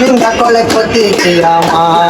নিন্দা করলে ক্ষতি কি আমার?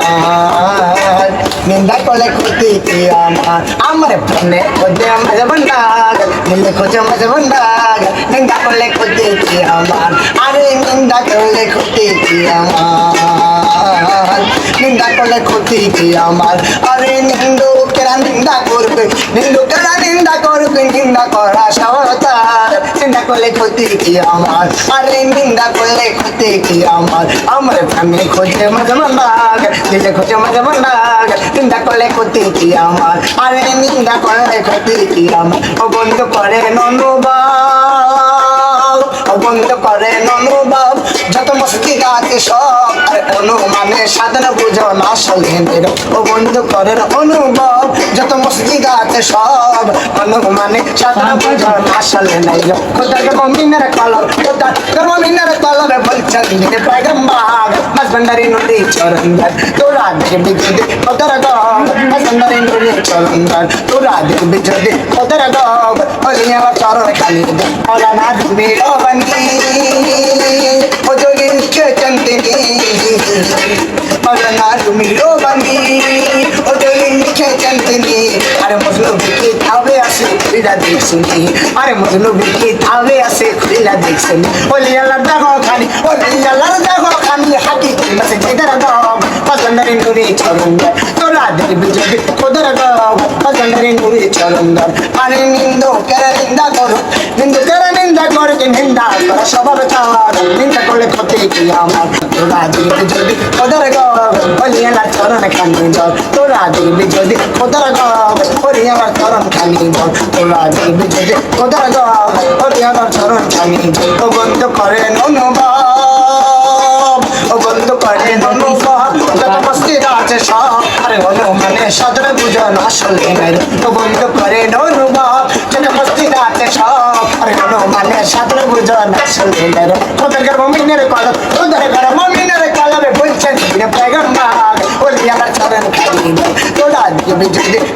নিন্দা করলে ক্ষতি কি আমার? আমার প্রেমে খোঁজে মাঝে বন্ডাগ নিন্দে খোঁজে মাঝে বন্ডাগ নিন্দা করলে ক্ষতি কি আমার? আরে নিন্দা করলে ক্ষতি কি আমার? নিন্দা করলে ক্ষতি কি আমার? আরে নিন্দু কেরা নিন্দা করবে নিন্দু কেরা নিন্দা করবে, নিন্দা করা সহতার নিন্দা করলে ক্ষতি কি আমার? আরে নিন্দা করলে ক্ষতি কি আমার? আমার ফ্যামিলি খোঁজে মাঝে মন্দাগ নিজে খোঁজে মাঝে মন্দাগ নিন্দা করলে ক্ষতি কি আমার? আরে নিন্দা করলে ক্ষতি কি আমার? ও বন্ধ করে নন্দুবাব ও বন্ধ করে ননুবাব যত মস্তি আছে সব অনুমানে সাধন বুঝো না সলেনের ও বন্ধ করে অনুভব, যত মস্তি আছে সব অনুমানে সাধন বুঝো না সলেনের খোদার মমিনের কলম খোদার মমিনের কলম বলছেন মাস ভান্ডারি নদী চরন্দর তোরা দেখবি যদি খোদার গম মাস ভান্ডারি নদী চরন্দর তোরা দেখবি যদি খোদার ওলি আমার চরণ কালি ওলা না দিবি ও খুলিলা দেখছুনি আরে মজনু বিকি থাবে আসে খুলিলা দেখছুনি? ওলি আল্লাহ দেখো খানি ওলি আল্লাহ দেখো খানি হাতি মাসে যেদার দম পছন্দের নুরি চরন্দর তোরা দেখবি যদি খোদার দম পছন্দের নুরি চরন্দর আরে নিন্দু কেরে নিন্দা করো নিন্দু কেরে নিন্দা করে কি নিন্দা করা স্বভাব তার নিন্দা করলে ক্ষতি কি আমার? তোরা দেখবি যদি খোদার দম, ওলি আল্লাহ চরণ খানি দর তোরা দেখবি যদি আমার চরণ খানি দর তোরা দেখবি যদি খোদার দম ওলি আমার চরণ খানি দর ও বন্ধ করে অনুভব ও বন্ধ করে অনুভব যত মস্তি আছে সব আরে অনুমানে সদর বুঝন আসলে ও বন্ধ করে অনুভব যত মস্তি আছে সব আরে অনুমানে সদর বুঝন আসলে তোদের ঘর মমিনের কলম তোদের ঘর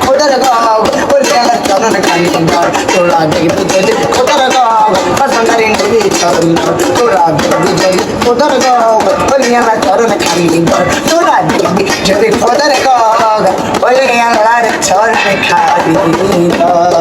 খোদার গাও ওলি আমার চরণ খালি তোরা দেখবি যদি খোদার গাও পছন্দারি নবী চরণ তোরা দেখবি যদি খোদার গাও ওলি আমার চরণ খালি তোরা দেখবি যদি খোদার গাও ওলি আমার চরণ খালি